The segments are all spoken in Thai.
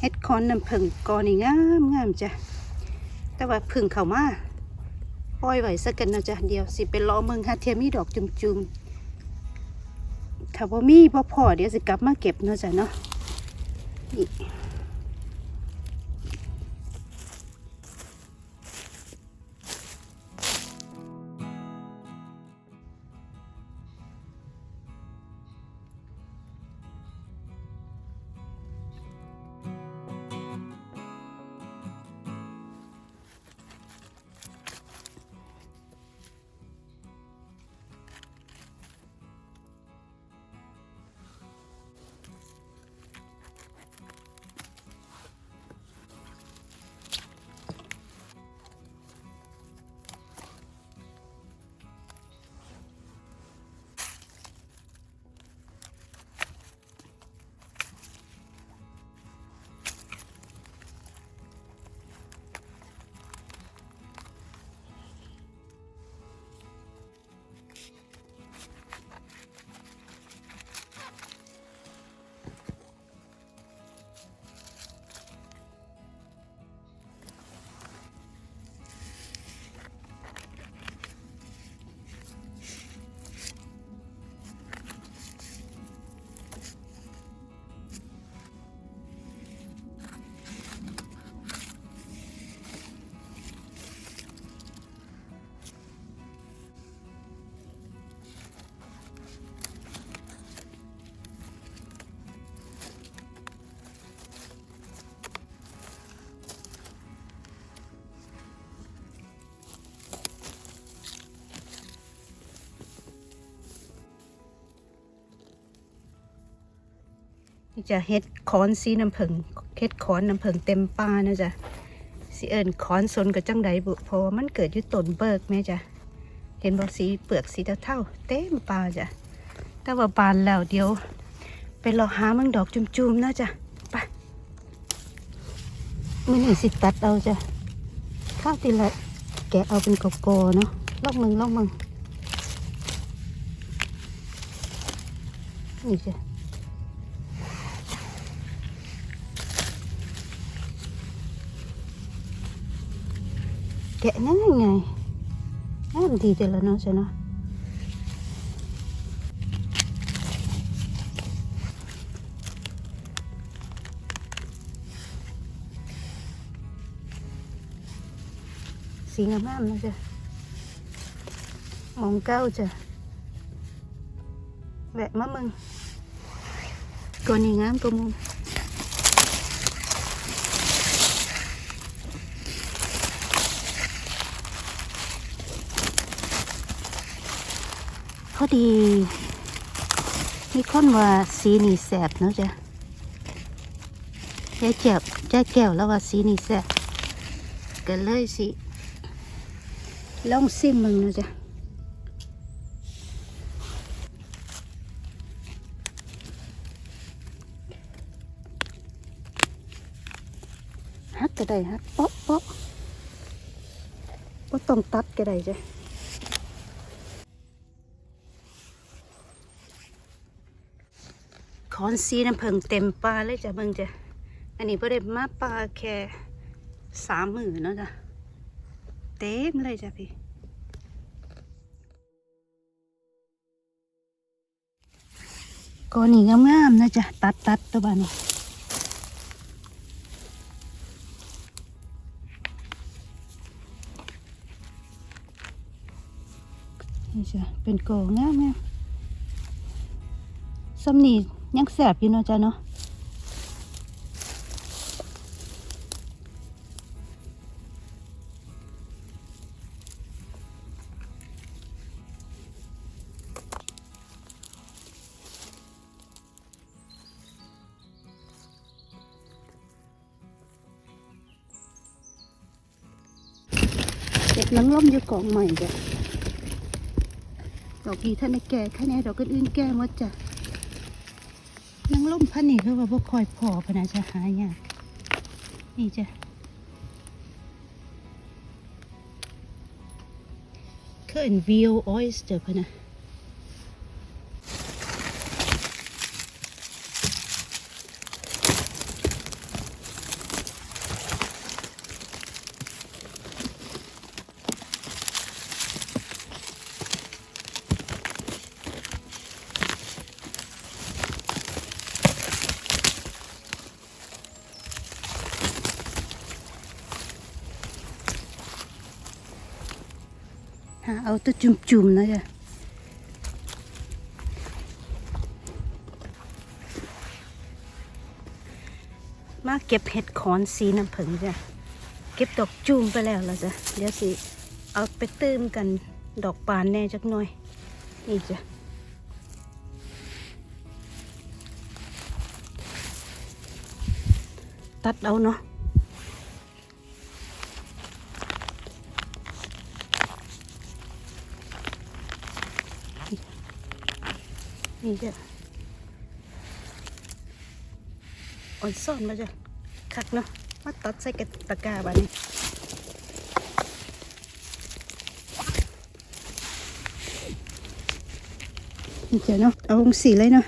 เฮ็ดคอนน้ำผึ้งกอนี่งามงามจ้ะแต่ว่าผึ้งเข้ามาปล่อยไว้สักกันนะจ้ะเดี๋ยวสิไปรอเมืองฮาเทียมีดอกจุมๆถ้าบ่มีบ่พอเดี๋ยวสิกลับมาเก็บเนาะจ้ะเนาะนี่ นี่จะเฮ็ดคอนสีน้ำผึ้งเฮ็ดคอนน้ำผึ้งเต็มป่านะจ๊ะสิเอิญคอนสนกับจังใดบุเพราะว่ามันเกิดอยู่ต้นเบิกแม่จ้ะเห็นบ่สีเปลือกสีเท่าๆเต็มป่าจ้ะแต่ว่าบานแล้วเดี๋ยวไปรอหามังดอกจุ่มๆนะจ้ะไปมื่อนี้สิตัดเอาจ้ะข้าวตีละแกะเอาเป็นกโกเนาะลอกมึงลอกมึงนี่จ้ะ แกะง่ายไงงามดีเดียวละเนาะจ้ะเนาะสีงามๆนะจ๊ะมองเก้าจ้ะแวะมามึงตัวนี้งามตัวมึง พอดี มีคนว่าสีนี่แสบเนาะจ้ะยายแก้วยายแก้วแล้วว่าสีนี่แสบก็เลยสิลองซิมมึงเนาะจ้ะฮักก็ได้ฮักปาะเปาะก็ต้องตัดก็ได้จ้ะ อนซีน้ำผึ้งเต็มปลาเลยจ้ะเบิ่งจ้ะอันนี้เ่ได้มาปลาแค่สามหมือเนาะจ้ะเต็มเลยจ้ะพี่ก็นี่งามๆนะจ๊ะตัดตัดตัวบ้านนี้นี่จ้ะเป็นโกงามงามๆซ้ำนี่ ยังแสบอยู่เนาะจ้ะเนาะเด็กนังล่มอยู่กองใหม่จ้ะดอกนี้ท่านแก่แค่ไหนดอกอื่นแก่หมดจ้ะ นังล่มพันนี่คือว่าบ่คอยพอพนะจะหายากนี่จ้ะเคยเห็นวิวออยสเตอร์พนะ หาเอาตัวจุ่มๆนะจ๊ะมาเก็บเห็ดขอนสีน้ำผึ้งจ้ะ เก็บดอกจูมไปแล้วแล้วจ้ะเดี๋ยวสิเอาไปตื้มกันดอกบานแน่จักหน่อย นี่จ้ะตัดเอาเนาะ นี่จ้ะอ่อนซ่อนมาจ้ะคักเนาะมาตัดใส่กระตะกร้าบานี้นี่จ้ะเนาะเอาลงสีเลยเนาะ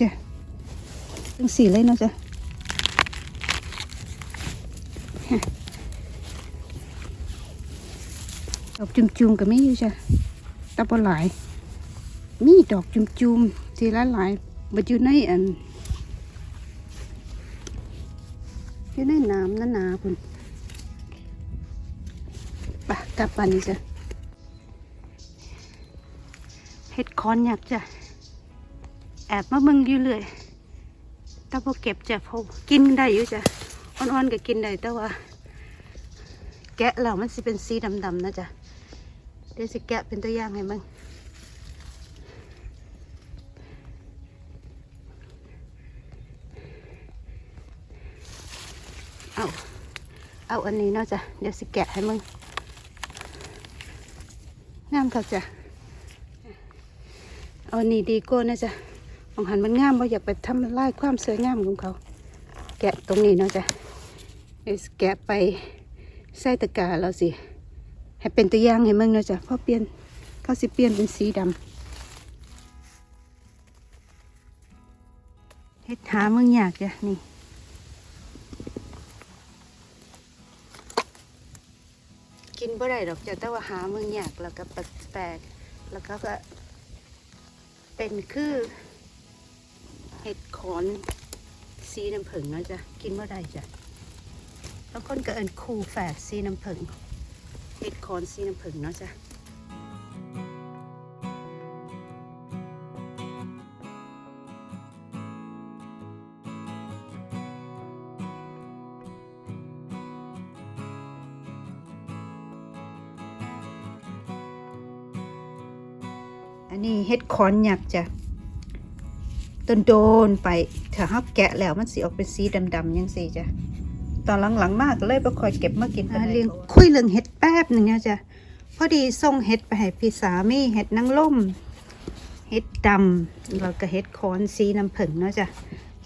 จ้ะลงสีเลยเนาะจ้ะดอกจุ่มๆก็ไม่อยู่จ้ะตะบหลาย มีดอกจุ่มๆทีละหลายมาอยู่ในอันอยู่ในน้ำนั่นนาคุณปะกลับปันนี้จ้ะเห็ดคอนอยากจ้ะ อบมาเบิ่งอยู่เลยแต่พอเก็บจะพอกินได้อยู่จ้ะอ่อนๆก็กินได้แต่ว่า แกะแล้วมันสิเป็นสีดำๆนะจ๊ะเดี๋ยวสิแกะเป็นตัวอย่างให้มึงเอาเอาอันนี้เนาะจ้ะเดี๋ยวสิแกะให้มึงงามครับจ้ะเอาอันนี้ดีกว่านะจ๊ะ มองหันมันงามบ่อยากไปทำลายความสวยงามของเขา แกะตรงนี้เนาะจ้ะแกะไปใส่ตะกร้าแล้วสิ ให้เป็นตัวอย่างให้มึงเนาะจ้ะพราะเปลี่ยนเขาสิเปลี่ยนเป็นสีดำเฮ็ดหามึงอยากจ้ะนี่กินบ่ได้ดอกจ้ะแต่ว่าหามึงอยากแล้วก็แปลกๆแล้วก็เป็นคือ เห็ดขอนสีน้ำผึ้งเนาะจ้ะกินเมื่อใดจ้ะบางคนก็เอินคูแฝดสีน้ำผึ้งเห็ดขอนสีน้ำผึ้งเนาะจ้ะอันนี้เห็ดขอนหยักจ้ะ โดนๆไปถ้าเฮาแกะแล้วมันสิออกเป็นสีดำๆยังสิจ้ะตอนหลังๆมากเลยบ่ค่อยเก็บมากินอ่าเลี้ยงคุยเรื่องเห็ดแป๊บหนึ่งนะจ้ะพอดีส่งเห็ดไปให้พี่สามีเห็ดนางล่มเห็ดดำแล้วก็เห็ดคอนสีน้ำผึ้งเนาะจ้ะ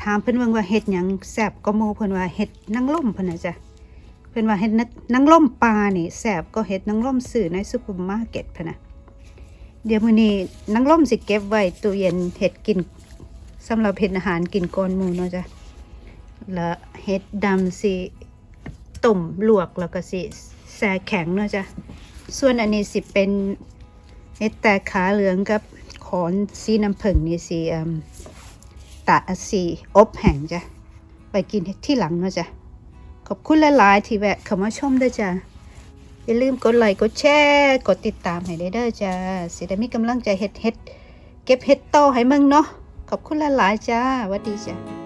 ถามเพิ่นเบิ่งว่าเห็ดหยังแซ่บก็โมเพิ่นว่าเห็ดนางล่มเพิ่นน่ะจ้ะเพิ่นว่าเห็ดนางล่มปลานี่แซ่บก็เห็ดนางล่มซื้อในซุปเปอร์มาร์เก็ตเพิ่นน่ะเดี๋ยวมื้อนี้นางล่มสิเก็บไว้ตู้เย็นเห็ดกิน สำหรับเห็ดอาหารกินก่อนหมูเนาะจ้ะแล้วเห็ดดำสิต้มลวกแล้วก็สิแช่แข็งเนาะจ้ะส่วนอันนี้สิเป็นเห็ดแต่ขาเหลืองกับขอนสีน้ำผึ้งนี่สิตะสีอบแห้งจ้ะไปกินที่หลังเนาะจ้ะขอบคุณหลายๆที่แวะเข้ามาชมด้วยจ้ะอย่าลืมกดไลค์กดแชร์กดติดตามให้ได้เด้อจ้ะสิได้มีกำลังใจเฮ็ดเฮ็ดเก็บเฮ็ดโตอให้มึงเนาะ ขอบคุณหลายๆจ้าวัสดีจ้า